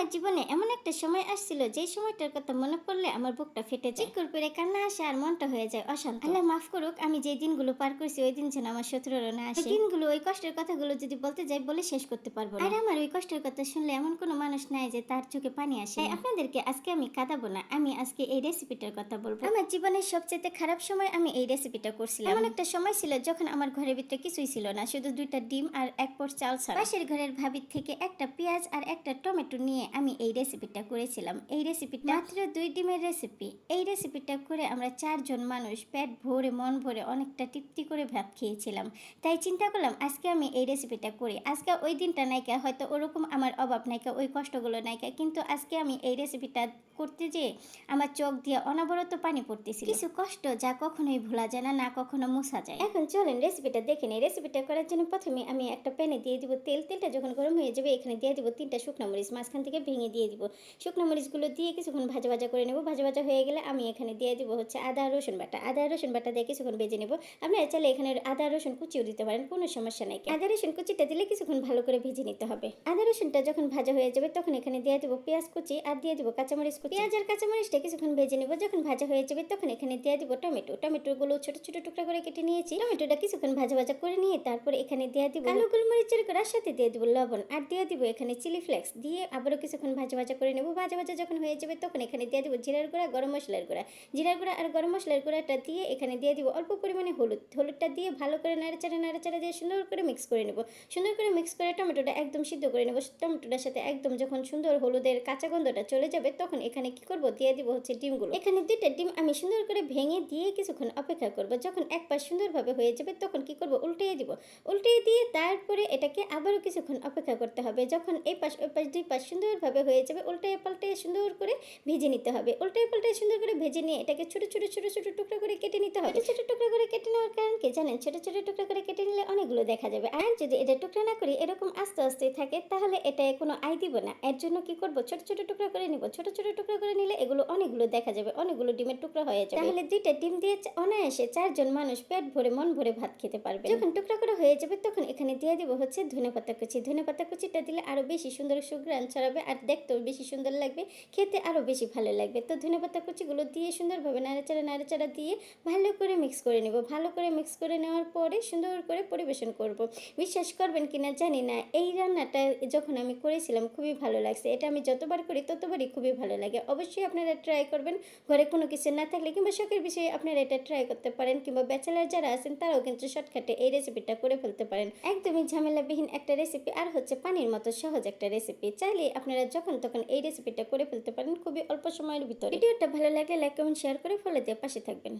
আমার জীবনে এমন একটা সময় আসছিল যে সময়টার কথা মনে পড়লে আমার বুকটা ফেটে যায়। চিকুর পেরে কান্না আসে আর মনটা হয়ে যায় অশান্ত। আল্লাহ মাফ করুক আমি যে দিনগুলো পার করছি ওই দিন যেন আমার শত্রুরা না আসে। দিনগুলো ওই কষ্টের কথাগুলো যদি বলতে যাই বলে শেষ করতে পারব না। আর আমার ওই কষ্টের কথা শুনলে এমন কোনো মানুষ নাই যে তার চোখে পানি আসে। তাই আপনাদেরকে আজকে আমি কাঁদাবো না আমি আজকে এই রেসিপিটার কথা বলব। আমার জীবনের সবচেয়ে খারাপ সময় আমি এই রেসিপিটা করছিলাম। এমন একটা সময় ছিল যখন আমার ঘরের ভিতরে কিছুই ছিল না শুধু দুইটা ডিম আর এক পর চাল ছাড়া। পাশের ঘরের ভাবির থেকে একটা পেঁয়াজ আর একটা টমেটো নিয়ে আমি এই রেসিপিটা করেছিলাম। এই রেসিপিটা মাত্র দুই ডিমের রেসিপি এই রেসিপিটা করে আমরা চারজন মানুষ পেট ভরে মন ভরে অনেকটা তৃপ্তি করে ভাত খেয়েছিলাম। তাই চিন্তা করলাম আজকে আমি এই রেসিপিটা করি। আজকে ওই দিনটা নাইকা হয়তো ওরকম আমার অভাব নাইকা ওই কষ্টগুলো নাইকা কিন্তু আজকে আমি এই রেসিপিটা করতে যেয়ে আমার চোখ দিয়ে অনবরত পানি পড়তেছিল। কিছু কষ্ট যা কখনোই ভোলা যায় না না কখনো মোছা যায়। এখন চলেন রেসিপিটা দেখে নিই। রেসিপিটা করার জন্য প্রথমে আমি একটা প্যানে দিয়ে দিব তেল। তেলটা যখন গরম হয়ে যাবে এখানে দিয়ে দিব তিনটা শুকনো মরিচ মাঝখান থেকে ভেঙে দিয়ে দিব। শুকনো মরিচগুলো দিয়ে কিছুক্ষণ ভাজা ভাজা করে নেব। ভাজা ভাজা হয়ে গেলে আমি এখানে দিয়ে দিব হচ্ছে আদা রসুন বাটা। আদা রসুন বাটা দিয়ে কিছুক্ষণ ভেজে নেব। আপনারা চাইলে এখানে আদা রসুন কুচিও দিতে পারেন কোনো সমস্যা নাই। আদা রসুন কুচিটা দিলে কিছুক্ষণ ভালো করে ভেজে নিতে হবে। আদা রসুনটা যখন ভাজা হয়ে যাবে তখন এখানে দিয়ে দেবো পেঁয়াজ কুচি আর দিয়ে দেবো কাঁচামরিচ কুচি। পেঁয়াজ আর কাঁচামরিচটা কিছুক্ষণ ভেজে নেব। যখন ভাজা হয়ে যাবে তখন এখানে দিয়ে দিব টমেটো। টমেটোগুলো ছোট ছোট টুকরা করে কেটে নিয়েছি। টমেটোটা কিছুক্ষণ ভাজা ভাজা করে নিয়ে তারপরে এখানে দিয়ে দিব কালো গোলমরিচের গুঁড়ার সাথে দিয়ে দিব লবণ। আর দিয়ে দিব এখানে চিলি ফ্লেক্স। দিয়ে আবারও কিছুক্ষণ ভাজা ভাজা করে নেব। ভাজা ভাজা যখন হয়ে যাবে তখন এখানে দিয়ে দিব জিরার গুঁড়া, গরম মশলার গুঁড়া। জিরার গুঁড়া আর গরম মশলার গুঁড়াটা দিয়ে এখানে দিয়ে দিব অল্প পরিমাণে হলুদ। হলুদটা দিয়ে ভালো করে নাড়াচাড়া নাড়াচাড়া দিয়ে সুন্দর করে মিক্স করে নেব। সুন্দর করে মিক্স করে টমেটোটা একদম সিদ্ধ করে নেব। টমেটোটার সাথে একদম যখন সুন্দর হলুদের কাঁচা গন্ধটা চলে যাবে তখন এখানে কি করব? দিয়ে দিব হচ্ছে ডিমগুলো। এখানে দুইটা ডিম আমি সুন্দর করে ভেঙে দিয়ে কিছুক্ষণ অপেক্ষা করব। যখন এক পাশ সুন্দরভাবে হয়ে যাবে তখন কি করব? উল্টিয়ে দিব। উল্টিয়ে দিয়ে তারপরে এটাকে আবারও কিছুক্ষণ অপেক্ষা করতে হবে। যখন এই পাশ ওই পাশ দুই পাশ সুন্দরভাবে হয়ে যাবে। উল্টায় পাল্টায় সুন্দর করে ভেজে নিতে হবে। উল্টায় পাল্টায় সুন্দর করে ভেজে নিয়ে এটাকে ছোট ছোট ছোট ছোট টুকরো করে কেটে নিতে হবে। ছোট টুকরো করে কেটে নেওয়ার কারণ কি জানেন? ছোট ছোট টুকরো করে কেটে নিলে অনেকগুলো দেখা যাবে। আর যদি এটা টুকরো না করি এরকম আস্তে আস্তে থাকে তাহলে এটা কোনো আই দিব না। এর জন্য কি করব? ছোট ছোট টুকরো করে নিব। ছোট ছোট টুকরো করে নিলে এগুলো অনেকগুলো দেখা যাবে। অনেকগুলো ডিমের টুকরো হয়ে যাবে। তাহলে দুইটা ডিম দিয়ে অনায়াসে চারজন মানুষ পেট ভরে মন ভরে ভাত খেতে পারবে। যখন টুকরা করে হয়ে যাবে তখন এখানে দিয়ে দিব হচ্ছে ধনে পাতা কুচি। ধনে পাতা কুচিটা দিলে আরও বেশি সুন্দর সুগ্রান ছড়াবে। আর দেখতেও বেশি সুন্দর লাগবে, খেতে আরও বেশি ভালো লাগবে। তো ধনে পাতা কুচিগুলো দিয়ে সুন্দরভাবে নাড়াচাড়া নাড়াচাড়া দিয়ে ভালো করে মিক্স করে নেব। ভালো করে মিক্স করে নেওয়ার পরে সুন্দর করে পরিবেশন করব। বিশ্বাস করবেন কিনা জানি না, এই রান্নাটা যখন আমি করেছিলাম খুবই ভালো লাগছে। এটা আমি যতবার করি ততবারই খুবই ভালো লাগে। অবশ্যই আপনারা ট্রাই করবেন। ঘরে কোনো কিছু না থাকলে কিংবা শখের বিষয়ে আপনারা এটা ট্রাই করতে পারেন কিংবা ব্যাচেলার যারা আছেন তারাও কিন্তু শর্টকাটে এই রেসিপিটা করে ফেলতে পারেন। একদমই ঝামেলাবিহীন একটা রেসিপি আর হচ্ছে পানির মতো সহজ একটা রেসিপি চাইলে আপনারা যখন তখন এই রেসিপিটা করে ফেলতে পারেন খুবই অল্প সময়ের ভিতরে। ভিডিওটা ভালো লাগে লাইক কমেন্ট শেয়ার করে ফলো দিয়ে পাশে থাকবেন।